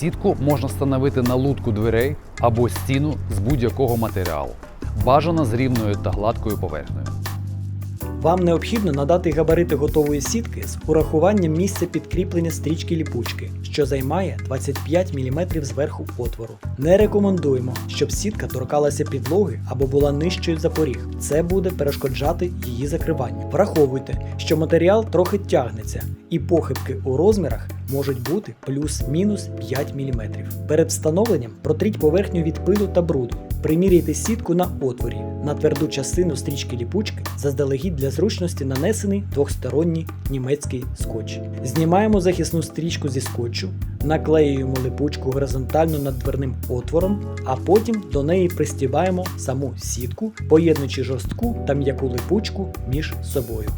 Сітку можна встановити на лутку дверей або стіну з будь-якого матеріалу. Бажано з рівною та гладкою поверхнею. Вам необхідно надати габарити готової сітки з урахуванням місця підкріплення стрічки ліпучки, що займає 25 мм зверху отвору. Не рекомендуємо, щоб сітка торкалася підлоги або була нижчою за поріг. Це буде перешкоджати її закриванню. Враховуйте, що матеріал трохи тягнеться, і похибки у розмірах можуть бути плюс-мінус 5 мм. Перед встановленням протріть поверхню від пилу та бруду. Приміряйте сітку на отворі. На тверду частину стрічки ліпучки заздалегідь для зручності нанесений двохсторонній німецький скотч. Знімаємо захисну стрічку зі скотчу, наклеюємо липучку горизонтально над дверним отвором, а потім до неї пристібаємо саму сітку, поєднуючи жорстку та м'яку липучку між собою.